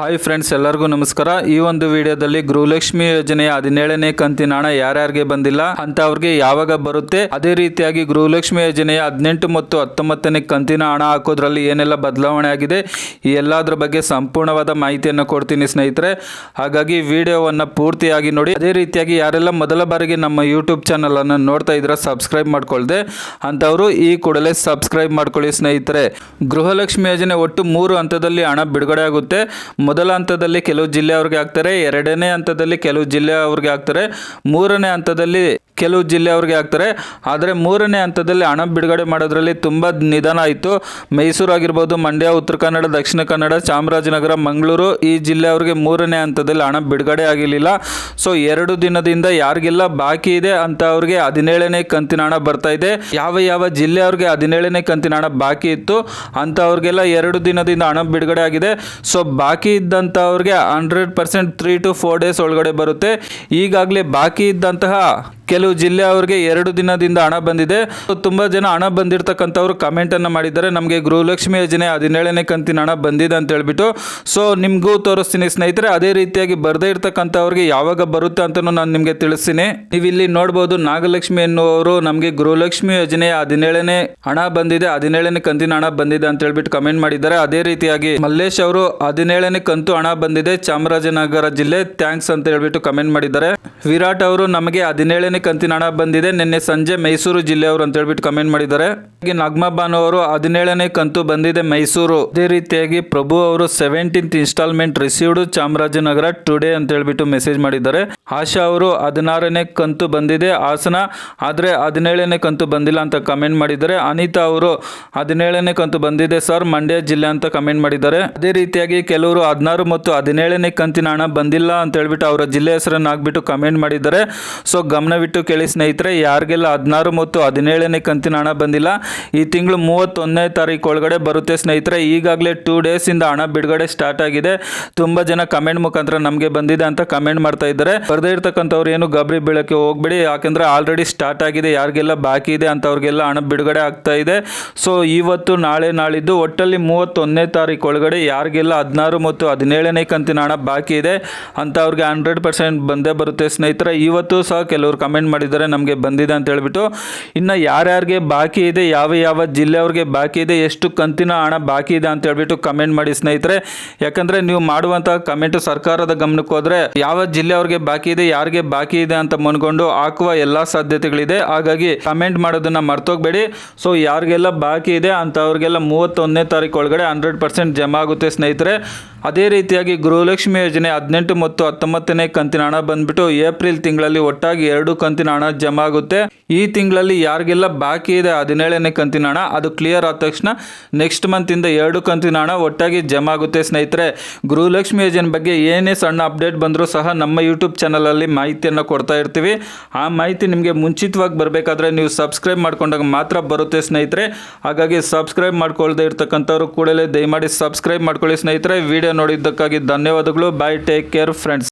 Hi friends ಎಲ್ಲರಿಗೂ ನಮಸ್ಕಾರ. ಈ ಒಂದು ವಿಡಿಯೋದಲ್ಲಿ ಗೃಹಲಕ್ಷ್ಮಿ ಯೋಜನೆಯ ಹದಿನೇಳನೇ ಕಂತಿನ ಹಣ ಯಾರ್ಯಾರಿಗೆ ಬಂದಿಲ್ಲ ಅಂತ ಅವ್ರಿಗೆ ಯಾವಾಗ ಬರುತ್ತೆ? ಅದೇ ರೀತಿಯಾಗಿ ಗೃಹಲಕ್ಷ್ಮಿ ಯೋಜನೆಯ ಹದಿನೆಂಟು ಮತ್ತು ಹತ್ತೊಂಬತ್ತನೇ ಕಂತಿನ ಹಣ ಹಾಕೋದ್ರಲ್ಲಿ ಏನೆಲ್ಲ ಬದಲಾವಣೆ ಆಗಿದೆ? ಈ ಎಲ್ಲದರ ಬಗ್ಗೆ ಸಂಪೂರ್ಣವಾದ ಮಾಹಿತಿಯನ್ನು ಕೊಡ್ತೀನಿ ಸ್ನೇಹಿತರೆ. ಹಾಗಾಗಿ ವಿಡಿಯೋವನ್ನು ಪೂರ್ತಿಯಾಗಿ ನೋಡಿ. ಅದೇ ರೀತಿಯಾಗಿ ಯಾರೆಲ್ಲ ಮೊದಲ ಬಾರಿಗೆ ನಮ್ಮ ಯೂಟ್ಯೂಬ್ ಚಾನಲ್ ಅನ್ನು ನೋಡ್ತಾ ಇದ್ರೆ ಸಬ್ಸ್ಕ್ರೈಬ್ ಮಾಡ್ಕೊಳ್ದೆ. ಅಂತವರು ಈ ಕೂಡಲೇ ಸಬ್ಸ್ಕ್ರೈಬ್ ಮಾಡ್ಕೊಳ್ಳಿ ಸ್ನೇಹಿತರೆ. ಗೃಹಲಕ್ಷ್ಮಿ ಯೋಜನೆ ಒಟ್ಟು ಮೂರು ಹಂತದಲ್ಲಿ ಹಣ ಬಿಡುಗಡೆ ಆಗುತ್ತೆ. ಮೊದಲ ಹಂತದಲ್ಲಿ ಕೆಲವು ಜಿಲ್ಲೆಯವ್ರಿಗೆ ಹಾಕ್ತಾರೆ ಎರಡನೇ ಹಂತದಲ್ಲಿ ಕೆಲವು ಜಿಲ್ಲೆ ಅವ್ರಿಗೆ ಹಾಕ್ತಾರೆ ಮೂರನೇ ಹಂತದಲ್ಲಿ ಕೆಲವು ಜಿಲ್ಲೆಯವ್ರಿಗೆ ಆಗ್ತಾರೆ ಆದರೆ ಮೂರನೇ ಹಂತದಲ್ಲಿ ಹಣ ಬಿಡುಗಡೆ ಮಾಡೋದ್ರಲ್ಲಿ ತುಂಬ ನಿಧಾನ ಆಯಿತು. ಮೈಸೂರು ಆಗಿರ್ಬೋದು, ಮಂಡ್ಯ, ಉತ್ತರ ಕನ್ನಡ, ದಕ್ಷಿಣ ಕನ್ನಡ, ಚಾಮರಾಜನಗರ, ಮಂಗಳೂರು ಈ ಜಿಲ್ಲೆಯವ್ರಿಗೆ ಮೂರನೇ ಹಂತದಲ್ಲಿ ಹಣ ಬಿಡುಗಡೆ ಆಗಿರಲಿಲ್ಲ. ಸೊ ಎರಡು ದಿನದಿಂದ ಯಾರಿಗೆಲ್ಲ ಬಾಕಿ ಇದೆ ಅಂತ ಅವ್ರಿಗೆ ಹದಿನೇಳನೇ ಕಂತಿನ ಹಣ ಬರ್ತಾ ಇದೆ. ಯಾವ ಯಾವ ಜಿಲ್ಲೆಯವ್ರಿಗೆ ಹದಿನೇಳನೇ ಕಂತಿನ ಹಣ ಬಾಕಿ ಇತ್ತು ಅಂಥವ್ರಿಗೆಲ್ಲ ಎರಡು ದಿನದಿಂದ ಹಣ ಬಿಡುಗಡೆ ಆಗಿದೆ. ಸೊ ಬಾಕಿ ಇದ್ದಂಥವ್ರಿಗೆ hundred percent three to four days ಒಳಗಡೆ ಬರುತ್ತೆ. ಈಗಾಗಲೇ ಬಾಕಿ ಇದ್ದಂತಹ ಕೆಲವು ಜಿಲ್ಲೆ ಅವರಿಗೆ ಎರಡು ದಿನದಿಂದ ಹಣ ಬಂದಿದೆ. ತುಂಬಾ ಜನ ಹಣ ಬಂದಿರತಕ್ಕಂಥವ್ರು ಕಮೆಂಟನ್ನು ಮಾಡಿದ್ದಾರೆ. ನಮಗೆ ಗೃಹಲಕ್ಷ್ಮಿ ಯೋಜನೆ ಹದಿನೇಳನೇ ಕಂತಿನ ಹಣ ಬಂದಿದೆ ಅಂತ ಹೇಳ್ಬಿಟ್ಟು. ಸೊ ನಿಮಗೂ ತೋರಿಸ್ತೀನಿ ಸ್ನೇಹಿತರೆ, ಅದೇ ರೀತಿಯಾಗಿ ಬರದೇ ಇರ್ತಕ್ಕಂಥವ್ರಿಗೆ ಯಾವಾಗ ಬರುತ್ತೆ ಅಂತಲೂ ನಾನು ನಿಮಗೆ ತಿಳಿಸ್ತೀನಿ. ನೀವು ಇಲ್ಲಿ ನೋಡ್ಬೋದು ನಾಗಲಕ್ಷ್ಮಿ ಎನ್ನುವರು ನಮಗೆ ಗೃಹಲಕ್ಷ್ಮಿ ಯೋಜನೆ ಹದಿನೇಳನೇ ಹಣ ಬಂದಿದೆ, ಹದಿನೇಳನೇ ಕಂತಿನ ಹಣ ಬಂದಿದೆ ಅಂತ ಹೇಳ್ಬಿಟ್ಟು ಕಮೆಂಟ್ ಮಾಡಿದ್ದಾರೆ. ಅದೇ ರೀತಿಯಾಗಿ ಮಲ್ಲೇಶ್ ಅವರು ಹದಿನೇಳನೇ ಕಂತು ಹಣ ಬಂದಿದೆ, ಚಾಮರಾಜನಗರ ಜಿಲ್ಲೆ ಥ್ಯಾಂಕ್ಸ್ ಅಂತ ಹೇಳ್ಬಿಟ್ಟು ಕಮೆಂಟ್ ಮಾಡಿದ್ದಾರೆ. ವಿರಾಟ್ ಅವರು ನಮಗೆ ಹದಿನೇಳನೇ ಕಂತಿನ ಹಣ ಬಂದಿದೆ. ನಿನ್ನೆ ಸಂಜೆ ಮೈಸೂರು ಜಿಲ್ಲೆಯವರು ಅಂತ ಹೇಳ್ಬಿಟ್ಟು ಕಮೆಂಟ್ ಮಾಡಿದ್ದಾರೆ. ಹಾಗೆ ನಗ್ಮಾ ಬಾನು ಅವರು ಹದಿನೇಳನೇ ಕಂತು ಬಂದಿದೆ ಮೈಸೂರು. ಅದೇ ರೀತಿಯಾಗಿ ಪ್ರಭು ಅವರು seventeenth instalment received Chamarajanagar today ಅಂತ ಹೇಳ್ಬಿಟ್ಟು ಮೆಸೇಜ್ ಮಾಡಿದ್ದಾರೆ. ಆಶಾ ಅವರು ಹದಿನಾರನೇ ಕಂತು ಬಂದಿದೆ ಹಾಸನ, ಆದರೆ ಹದಿನೇಳನೇ ಕಂತು ಬಂದಿಲ್ಲ ಅಂತ ಕಮೆಂಟ್ ಮಾಡಿದ್ದಾರೆ. ಅನಿತಾ ಅವರು ಹದಿನೇಳನೇ ಕಂತು ಬಂದಿದೆ ಸರ್ ಮಂಡ್ಯ ಜಿಲ್ಲೆ ಅಂತ ಕಮೆಂಟ್ ಮಾಡಿದ್ದಾರೆ. ಅದೇ ರೀತಿಯಾಗಿ ಕೆಲವರು ಹದಿನಾರು ಮತ್ತು ಹದಿನೇಳನೇ ಕಂತಿನ ಹಣ ಬಂದಿಲ್ಲ ಅಂತ ಹೇಳ್ಬಿಟ್ಟು ಅವರ ಜಿಲ್ಲೆ ಹೆಸರನ್ನು ಹಾಕ್ಬಿಟ್ಟು ಕಮೆಂಟ್ ಮಾಡಿದ್ದಾರೆ. ಸೊ ಗಮನವಿಟ್ಟು ಕೇಳಿ ಸ್ನೇಹಿತರೆ, ಯಾರಿಗೆಲ್ಲ ಹದಿನಾರು ಮತ್ತು ಹದಿನೇಳನೇ ಕಂತಿನ ಹಣ ಬಂದಿಲ್ಲ, ಈ ತಿಂಗಳು ಮೂವತ್ತೊಂದನೇ ತಾರೀಕು ಒಳಗಡೆ ಬರುತ್ತೆ ಸ್ನೇಹಿತರೆ. ಈಗಾಗಲೇ ಟೂ ಡೇಸಿಂದ ಹಣ ಬಿಡುಗಡೆ ಸ್ಟಾರ್ಟ್ ಆಗಿದೆ. ತುಂಬ ಜನ ಕಮೆಂಟ್ ಮುಖಾಂತರ ನಮಗೆ ಬಂದಿದೆ ಅಂತ ಕಮೆಂಟ್ ಮಾಡ್ತಾ ಇದ್ದಾರೆ. ಬರದೇ ಇರ್ತಕ್ಕಂಥವ್ರು ಏನು ಗಬರಿ ಬೀಳಕ್ಕೆ ಹೋಗ್ಬೇಡಿ, ಯಾಕೆಂದ್ರೆ ಆಲ್ರೆಡಿ ಸ್ಟಾರ್ಟ್ ಆಗಿದೆ, ಯಾರಿಗೆಲ್ಲ ಬಾಕಿ ಇದೆ ಅಂಥವ್ರಿಗೆಲ್ಲ ಹಣ ಬಿಡುಗಡೆ ಆಗ್ತಾ ಇದೆ. ಸೊ ಇವತ್ತು, ನಾಳೆ, ನಾಳಿದ್ದು ಒಟ್ಟಲ್ಲಿ ಮೂವತ್ತೊಂದನೇ ತಾರೀಕು ಒಳಗಡೆ ಯಾರಿಗೆಲ್ಲ ಹದಿನಾರು ಮತ್ತು ಹದಿನೇಳನೇ ಕಂತಿನ ಹಣ ಬಾಕಿ ಇದೆ ಅಂತ ಅಂಥವ್ರಿಗೆ ಹಂಡ್ರೆಡ್ ಪರ್ಸೆಂಟ್ ಬಂದೇ ಬರುತ್ತೆ ಸ್ನೇಹಿತರೆ. ಇವತ್ತು ಸಹ ಕೆಲವರು ಕಮೆಂಟ್ ಮಾಡಿದ್ದಾರೆ, ನಮಗೆ ಬಂದಿದೆ ಅಂತ ಹೇಳ್ಬಿಟ್ಟು, ಇನ್ನು ಯಾರ್ಯಾರಿಗೆ ಬಾಕಿ ಇದೆ, ಯಾವ ಯಾವ ಜಿಲ್ಲೆಯವ್ರಿಗೆ ಬಾಕಿ ಇದೆ, ಎಷ್ಟು ಕಂತಿನ ಹಣ ಬಾಕಿ ಇದೆ ಅಂತ ಹೇಳ್ಬಿಟ್ಟು ಕಮೆಂಟ್ ಮಾಡಿ ಸ್ನೇಹಿತರೆ. ಯಾಕಂದ್ರೆ ನೀವು ಮಾಡುವಂತಹ ಕಮೆಂಟ್ ಸರ್ಕಾರದ ಗಮನಕ್ಕೆ ಹೋದರೆ, ಯಾವ ಜಿಲ್ಲೆಯವ್ರಿಗೆ ಬಾಕಿ ಇದೆ, ಯಾರಿಗೆ ಬಾಕಿ ಇದೆ ಅಂತ ಮನ್ಕೊಂಡು ಹಾಕುವ ಎಲ್ಲ ಸಾಧ್ಯತೆಗಳಿದೆ. ಹಾಗಾಗಿ ಕಮೆಂಟ್ ಮಾಡೋದನ್ನ ಮರ್ತೋಗ್ಬೇಡಿ. ಸೊ ಯಾರಿಗೆಲ್ಲ ಬಾಕಿ ಇದೆ ಅಂಥವ್ರಿಗೆಲ್ಲ ಮೂವತ್ತೊಂದನೇ ತಾರೀಕು ಒಳಗಡೆ ಹಂಡ್ರೆಡ್ ಪರ್ಸೆಂಟ್ ಜಮಾ ಆಗುತ್ತೆ ಸ್ನೇಹಿತರೆ. ಅದೇ ರೀತಿಯಾಗಿ ಗೃಹಲಕ್ಷ್ಮಿ ಯೋಜನೆ ಹದಿನೆಂಟು ಮತ್ತು ಹತ್ತೊಂಬತ್ತನೇ ಕಂತಿನ ಹಣ ಬಂದ್ಬಿಟ್ಟು ಏಪ್ರಿಲ್ ತಿಂಗಳಲ್ಲಿ ಒಟ್ಟಾಗಿ ಎರಡು ಕಂತಿನ ಹಣ ಜಮಾ ಆಗುತ್ತೆ ಈ ತಿಂಗಳಲ್ಲಿ ಯಾರಿಗೆಲ್ಲ ಬಾಕಿ ಇದೆ ಹದಿನೇಳನೇ ಕಂತಿನ ಹಣ ಅದು ಕ್ಲಿಯರ್ ಆದ ತಕ್ಷಣ ನೆಕ್ಸ್ಟ್ ಮಂತಿಂದ ಎರಡು ಕಂತಿನ ಹಣ ಒಟ್ಟಾಗಿ ಜಮಾ ಆಗುತ್ತೆ ಸ್ನೇಹಿತರೆ, ಗೃಹಲಕ್ಷ್ಮಿ ಯೋಜನೆ ಬಗ್ಗೆ ಏನೇ ಸಣ್ಣ ಅಪ್ಡೇಟ್ ಬಂದರೂ ಸಹ ನಮ್ಮ ಯೂಟ್ಯೂಬ್ ಚಾನಲಲ್ಲಿ ಮಾಹಿತಿಯನ್ನು ಕೊಡ್ತಾ ಇರ್ತೀವಿ. ಆ ಮಾಹಿತಿ ನಿಮಗೆ ಮುಂಚಿತವಾಗಿ ಬರಬೇಕಾದ್ರೆ ನೀವು ಸಬ್ಸ್ಕ್ರೈಬ್ ಮಾಡ್ಕೊಂಡಾಗ ಮಾತ್ರ ಬರುತ್ತೆ ಸ್ನೇಹಿತರೆ. ಹಾಗಾಗಿ ಸಬ್ಸ್ಕ್ರೈಬ್ ಮಾಡ್ಕೊಳ್ಳದೆ ಇರ್ತಕ್ಕಂಥವ್ರು ಕೂಡಲೇ ದಯಮಾಡಿ ಸಬ್ಸ್ಕ್ರೈಬ್ ಮಾಡ್ಕೊಳ್ಳಿ ಸ್ನೇಹಿತರೆ. ವಿಡಿಯೋ ನೋಡಿದ್ದಕ್ಕಾಗಿ ಧನ್ಯವಾದಗಳು. Bye take care friends